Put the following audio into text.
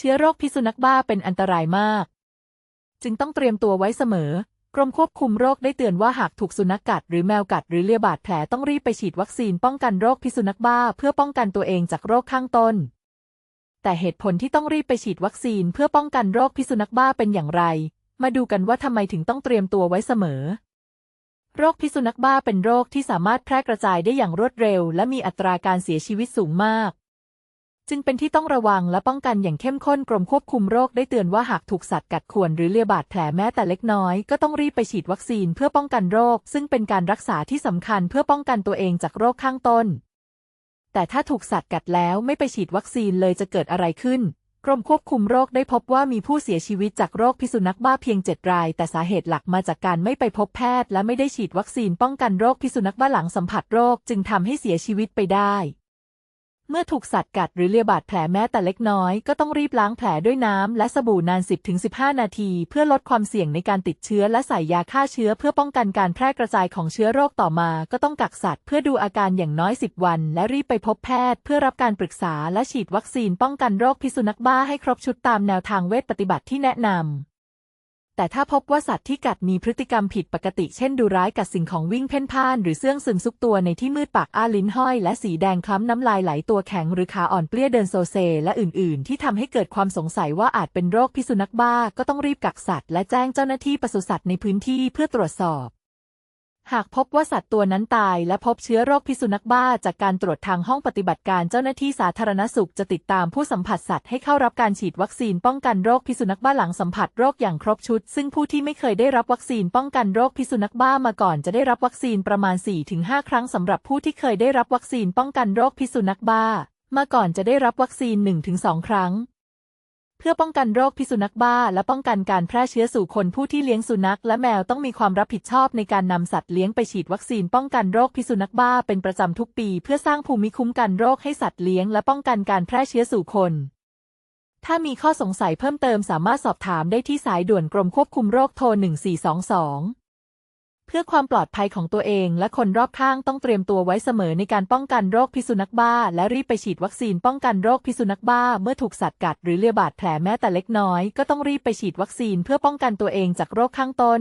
เชื้อโรคพิษสุนัขบ้าเป็นอันตรายมาก จึงต้องเตรียมตัวไว้เสมอ กรมควบคุมโรคได้เตือนว่าหากถูกสุนัขกัดหรือแมวกัดหรือเลียบาดแผลต้องรีบไปฉีดวัคซีนป้องกันโรคพิษสุนัขบ้าเพื่อป้องกันตัวเองจากโรคข้างต้น แต่เหตุผลที่ต้องรีบไปฉีดวัคซีนเพื่อป้องกันโรคพิษสุนัขบ้าเป็นอย่างไร มาดูกันว่าทำไมถึงต้องเตรียมตัวไว้เสมอโรคพิษสุนัขบ้าเป็นโรคที่สามารถแพร่กระจายได้อย่างรวดเร็ว และมีอัตราการเสียชีวิตสูงมาก จึงเป็นที่ต้องระวังและป้องกันอย่างเข้มข้นกรมควบคุมโรคได้เตือนว่าหากถูกสัตว์กัดข่วนหรือเลียบาดแผลแม้แต่เล็กน้อย ก็ต้องรีบไปฉีดวัคซีนเพื่อป้องกันโรค ซึ่งเป็นการรักษาที่สำคัญเพื่อป้องกันตัวเองจากโรคข้างต้น แต่ถ้าถูกสัตว์กัดแล้วไม่ไปฉีดวัคซีนเลยจะเกิดอะไรขึ้น กรมควบคุมโรคได้พบว่ามีผู้เสียชีวิตจากโรคพิษสุนัขบ้าเพียง 7 ราย แต่สาเหตุหลักมาจากการไม่ไปพบแพทย์ และไม่ได้ฉีดวัคซีนป้องกันโรคพิษสุนัขบ้าหลังสัมผัสโรค จึงทำให้เสียชีวิตไปได้ เมื่อถูกสัตว์กัดหรือเลียบาดแผลแม้แต่เล็กน้อย ก็ต้องรีบล้างแผลด้วยน้ำและสบู่นาน 10-15 นาที เพื่อลดความเสี่ยงในการติดเชื้อและใส่ยาฆ่าเชื้อเพื่อป้องกันการแพร่กระจายของเชื้อโรคต่อมา ก็ต้องกักสัตว์เพื่อดูอาการอย่างน้อย 10 วัน และรีบไปพบแพทย์ เพื่อรับการปรึกษาและฉีดวัคซีนป้องกันโรคพิษสุนัขบ้าให้ครบชุดตามแนวทางเวชปฏิบัติที่แนะนำ แต่ถ้าพบว่าสัตว์ที่กัดมีพฤติกรรมผิดปกติ เช่นดูร้ายกัดสิ่งของวิ่งเพ่นพ่าน หรือเสื่องซึมซุกตัวในที่มืดปากอ้าลิ้นห้อย และสีแดงคล้ำน้ำลายไหลตัวแข็งหรือขาอ่อนเปลี้ยเดินโซเซ และอื่น ๆ ที่ทำให้เกิดความสงสัยว่าอาจเป็นโรคพิษสุนัขบ้าก็ต้องรีบกักสัตว์และแจ้งเจ้าหน้าที่ปศุสัตว์ในพื้นที่เพื่อตรวจสอบ หากพบว่าสัตว์ตัวนั้นตายและพบเชื้อโรคพิษสุนัขบ้าจากการตรวจทางห้องปฏิบัติการเจ้าหน้าที่สาธารณสุขจะติดตามผู้สัมผัสสัตว์ให้เข้ารับการฉีดวัคซีนป้องกันโรคพิษสุนัขบ้าหลังสัมผัสโรคอย่างครบชุด ซึ่งผู้ที่ไม่เคยได้รับวัคซีนป้องกันโรคพิษสุนัขบ้ามาก่อนจะได้รับวัคซีนประมาณ 4-5 ครั้งสำหรับผู้ที่เคยได้รับวัคซีนป้องกันโรคพิษสุนัขบ้า มาก่อนจะได้รับวัคซีน 1-2 ครั้ง พื่อป้องกันโรคพิษสุนัขบ้า และป้องกันการแพร่เชื้อสู่คนผู้ที่เลี้ยงสุนัข และแมวต้องมีความรับผิดชอบในการนำสัตว์เลี้ยงไปฉีดวัคซีนป้องกันโรคพิษสุนัขบ้าเป็นประจำทุกปี เพื่อสร้างภูมิคุ้มกันโรคให้สัตว์เลี้ยงและป้องกันการแพร่เชื้อสู่คน ถ้ามีข้อสงสัยเพิ่มเติมสามารถสอบถามได้ที่สายด่วนกรมควบคุมโรคโทร 1422 เพื่อความปลอดภัยของตัวเองและคนรอบข้างต้องเตรียมตัวไว้เสมอในการป้องกันโรคพิษสุนัขบ้า และรีบไปฉีดวัคซีนป้องกันโรคพิษสุนัขบ้า เมื่อถูกสัตว์กัดหรือเลียบาดแผลแม้แต่เล็กน้อย ก็ต้องรีบไปฉีดวัคซีนเพื่อป้องกันตัวเองจากโรคข้างต้น